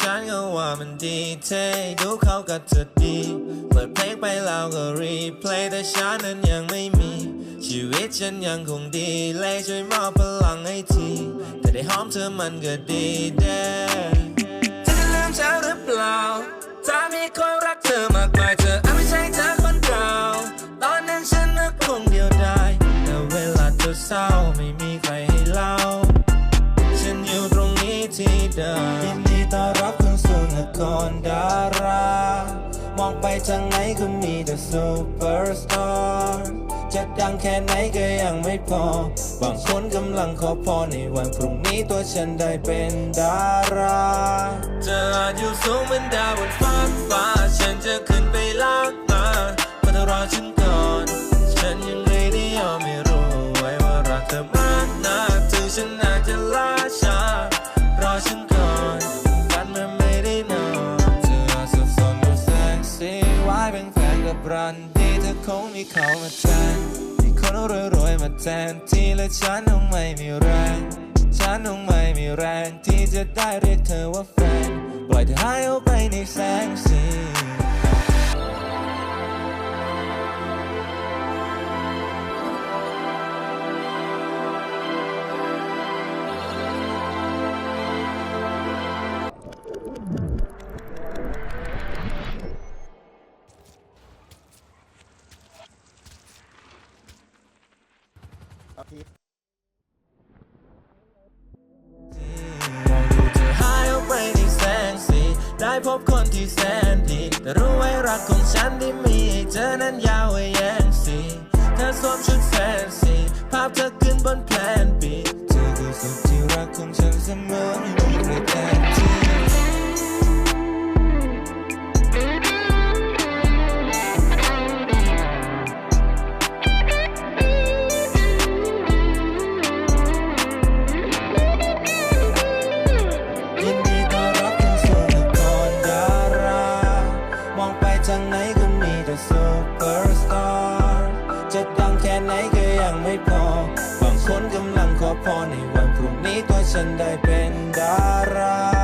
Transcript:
ฉันก็ว่ามันดีเท่ดูเขากับเธอดี เปิดเพลงไปแล้วก็รีเพลย์แต่ฉันนั้นยังไม่มี ชีวิตฉันยังคงดีเลยช่วยมอบพลังให้ทีแต่ได้หอมเธอมันก็ดีเด้เธอจะลืมฉันหรือเปล่าถ้ามีคนรักเธอมากมายเธออาจไม่ใช่เธอคนเก่าตอนนั้นฉันนึกคงเดียวดายแต่เวลาเธอเศร้าไม่มีใครให้เล่า ฉันอยู่ตรงนี้ที่เดิม องไปทางไหนก็มีแต่ซูเปอร์สตาร์จะดังแค่ไหนก็ยังไม่พอ บางคนกำลังขอพรในวันพรุ่งนี้ตัวฉันได้เป็นดาราเธออาจอยู่สูงเหมือนดาวบนฟ้าฟ้า ฉันจะขึ้นไปลากมาเพื่อรอฉันก่อน ฉันยังไม่ได้ยอมไม่รู้ไว้ว่ารักเธอ บรันดีเธอคงมีเขามาแทนมีคนรวยๆมาแทนที่และฉันคงไม่มีแรง ฉันคงไม่มีแรงที่จะได้เรียกเธอว่าแฟน ปล่อยเธอหายออกไปในแสงสี มองดูเธอหายออกไปในแสงสีได้พบคนที่แสนดีแต่รู้ไว้รักของฉันที่มีให้เธอนั้นยาวไว้แย่งสีเธอสวมชุดแฟนซีภาพเธอขึ้นบนแพลนบีเธอคือสุดที่รักของฉันเสมอไม่มีใครแทนที่างไหนก็มีแต่ซูเปอร์สตาร์จะดังแค่ไหนก็ยังไม่พอ บางคนกำลังขอพรในวันพรุ่งนี้ตัวฉันได้เป็นดารา